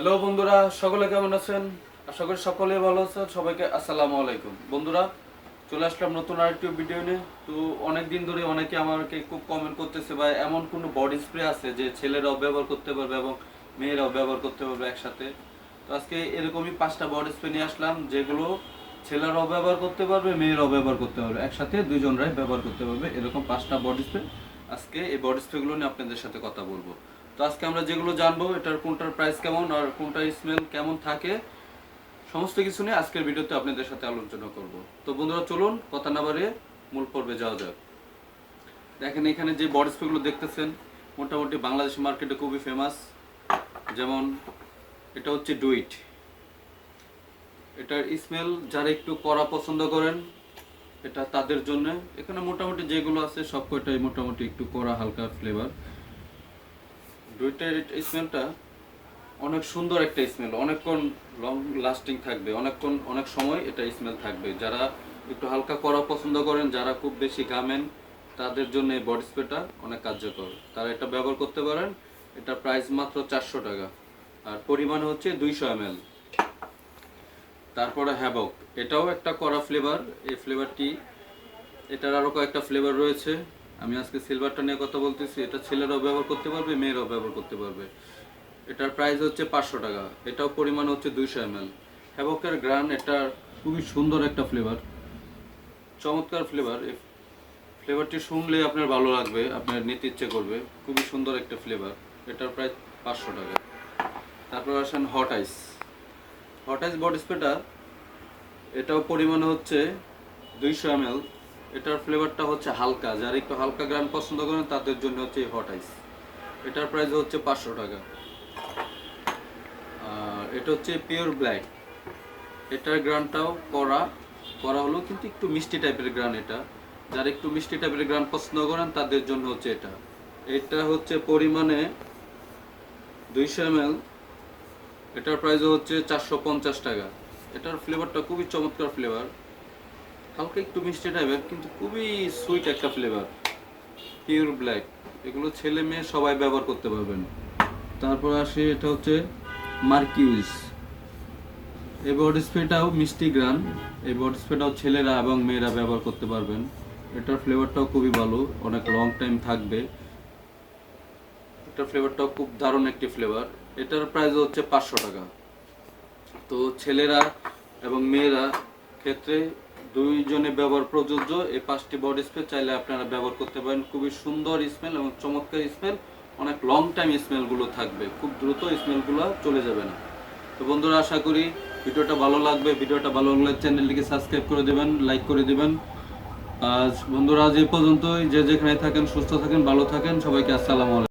Hello বন্ধুরা, সকলে কেমন আছেন? আশা করি সকলে ভালো আছেন। সবাইকে আসসালামু আলাইকুম। বন্ধুরা, চলে আসলাম নতুন আরেকটি ভিডিও নিয়ে। তো অনেক দিন ধরে অনেকে আমাকে খুব কমেন্ট করতেছে বা এমন কোনো বডি স্প্রে আছে যে ছেলেরাও ব্যবহার করতে পারবে এবং মেয়েরাও ব্যবহার করতে পারবে একসাথে? তো আজকে এরকমই পাঁচটা বডি স্প্রে নিয়ে আসলাম, যেগুলো ছেলেরাও ব্যবহার করতে পারবে, মেয়েরাও ব্যবহার করতে পারবে। একসাথে দুইজনরাই ব্যবহার করতে পারবে এরকম পাঁচটা বডি স্প্রে আজকে এই বডি স্প্রেগুলো নিয়ে আপনাদের সাথে কথা বলব। তো আজকে আমরা যেগুলো জানব, এটার কোনটার প্রাইস কেমন আর কোনটার স্মেল কেমন থাকে, সমস্ত কিছু নিয়ে আজকের ভিডিওতে আপনাদের সাথে আলোচনা করব। তো বন্ধুরা, চলুন কথা না বাড়িয়ে মূল পর্বে যাওয়া যাক। দেখেন এখানে যে বডি স্প্রেগুলো দেখতেছেন, মোটামুটি বাংলাদেশ মার্কেটে খুবই ফেমাস যেমন এটা হচ্ছে ডুইট এটার স্মেল যারা একটু করা পছন্দ করেন, এটা তাদের জন্য। এখানে মোটামুটি যেগুলো আছে সব কয়টাই মোটামুটি একটু করা হালকা ফ্লেভার দুইটার স্মেলটা অনেক সুন্দর একটা স্মেল অনেকক্ষণ লং লাস্টিং থাকবে, অনেকক্ষণ, অনেক সময় এটা স্মেল থাকবে। যারা একটু হালকা করা পছন্দ করেন, যারা খুব বেশি ঘামেন, তাদের জন্য এই বডি স্প্রেটা অনেক কার্যকর। তারা এটা ব্যবহার করতে পারেন, এটা প্রাইস মাত্র চারশো টাকা। আর পরিমাণ হচ্ছে দুইশো এম তারপরে হ্যাবক এটাও একটা কড়া ফ্লেভার এই ফ্লেভারটি এটার আরও কয়েকটা ফ্লেভার রয়েছে। আমি আজকে সিলভারটা নিয়ে কথা বলতেছি, এটা ছেলেরাও ব্যবহার করতে পারবে, মেয়েরাও ব্যবহার করতে পারবে। এটার প্রাইস হচ্ছে পাঁচশো টাকা, এটাও পরিমাণ হচ্ছে দুইশো এম এল হ্যাবকের গ্রান এটা খুবই সুন্দর একটা ফ্লেভার চমৎকার ফ্লেভার ফ্লেভারটি শুনলে আপনার ভালো লাগবে, আপনার নিতে ইচ্ছে করবে। খুবই সুন্দর একটা ফ্লেভার এটার প্রাইস পাঁচশো টাকা। তারপর আসেন hot ice hot ice body স্প্রেটা এটাও পরিমাণ হচ্ছে দুইশো এম এটার ফ্লেভারটা হচ্ছে হালকা। যারা একটু হালকা গ্রাম পছন্দ করেন, তাদের জন্য হচ্ছে হট আইস এটার প্রাইস হচ্ছে পাঁচশো টাকা। আর এটা হচ্ছে পিওর ব্ল্যাক এটার গ্রানটাও করা করা হলো কিন্তু একটু মিষ্টি টাইপের গ্রান এটা। যারা একটু মিষ্টি টাইপের গ্রান পছন্দ করেন, তাদের জন্য হচ্ছে এটা। এটা হচ্ছে পরিমাণে দুইশো এম এটার প্রাইস হচ্ছে চারশো পঞ্চাশ টাকা। এটার ফ্লেভারটা খুবই চমৎকার ফ্লেভার হালকা একটু মিষ্টি টাইপের, কিন্তু খুবই সুইট একটা ফ্লেভার পিওর ব্ল্যাক এগুলো ছেলে মেয়ে সবাই ব্যবহার করতে পারবেন। তারপর আসে এটা হচ্ছে মার্কিউস এই বডি স্প্রেটাও মিষ্টি গ্রান। এই বডি স্প্রেটাও ছেলেরা এবং মেয়েরা ব্যবহার করতে পারবেন। এটার ফ্লেভারটাও খুবই ভালো, অনেক লং টাইম থাকবে। এটার ফ্লেভারটাও খুব দারুণ একটি ফ্লেভার এটার প্রাইস হচ্ছে পাঁচশো টাকা। তো ছেলেরা এবং মেয়েরা ক্ষেত্রে দুইজনে ব্যবহার প্রযোজ্য। এই পাঁচটি বডি স্প্রে চাইলে আপনারা ব্যবহার করতে পারেন। খুবই সুন্দর স্মেল এবং চমৎকার স্মেল অনেক লং টাইম স্মেলগুলো থাকবে। খুব দ্রুত স্মেলগুলো চলে যাবে না। তো বন্ধুরা, আশা করি ভিডিওটা ভালো লাগবে। ভিডিওটা ভালো লাগলে চ্যানেলটিকে সাবস্ক্রাইব করে দেবেন লাইক করে দেবেন। আজ বন্ধুরা, আজ এই পর্যন্তই। যে যেখানে থাকেন, সুস্থ থাকেন, ভালো থাকেন। সবাইকে আসসালামু আলাইকুম।